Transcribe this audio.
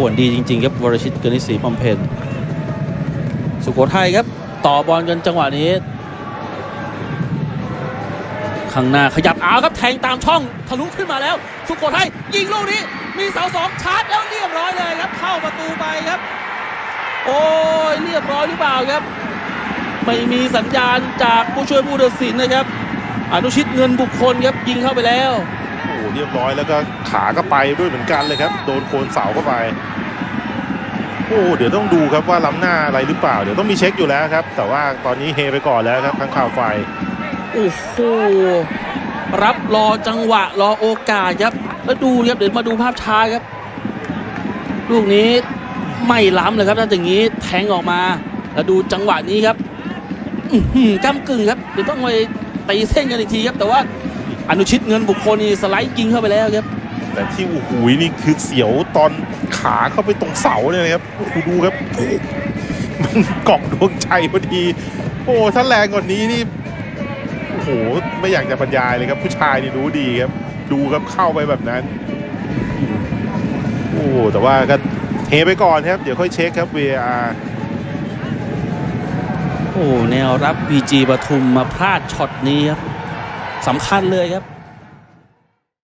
ส่วนดีจริงๆครับวรชิตกนิศรีบำเพ็ญสุโขทัยครับ ต่อบอลกันจังหวะนี้ ข้างหน้าขยับเอาครับแทงตามช่องทะลุขึ้นมาแล้ว สุโขทัยยิงลูกนี้ มีเสาสองชาร์จแล้วเรียบร้อยเลยครับ เข้าประตูไปครับ โอ้ยเรียบร้อยหรือเปล่าครับ ไม่มีสัญญาณจากผู้ช่วยผู้ตัดสินนะครับ อนุชิตเงินบุคคลครับยิงเข้าไปแล้ว เรียบร้อยแล้วก็ขาก็ไปด้วยเหมือนกันเลยครับ โดนโคนเสาเข้าไป โอ้เดี๋ยวต้องดูครับว่าล้ำหน้าอะไรหรือเปล่า เดี๋ยวต้องมีเช็คอยู่แล้วครับ แต่ว่าตอนนี้เฮไปก่อนแล้วครับข้างข่าวไฟโอ้โหรับรอจังหวะรอโอกาสครับ แล้วดูครับเดี๋ยวมาดูภาพช้าครับ ลูกนี้ไม่ล้ำเลยครับถ้าอย่างนี้แทงออกมา แล้วดูจังหวะนี้ครับหือก้ากึ่งครับเดี๋ยวต้องไปตีเส้นกันอีกทีครับแต่ว่า อนุชิตเงินบุคคลนี่สไลด์ยิงเข้าไปแล้วครับ แต่ที่โอ้โหนี่คือเสียวตอนขาเข้าไปตรงเสาเนี่ยนะครับโอ้โหดูครับ มันเกาะดวงใจพอดี โอ้ถ้าแรงกว่านี้นี่โอ้โหไม่อยากจะบรรยายเลยครับ ผู้ชายนี่รู้ดีครับ ดูครับเข้าไปแบบนั้น โอ้แต่ว่าก็เฮไปก่อนครับ เดี๋ยวค่อยเช็คครับ VAR โอ้แนวรับ BG ปทุมมาพลาดช็อตนี้ครับ สำคัญเลยครับ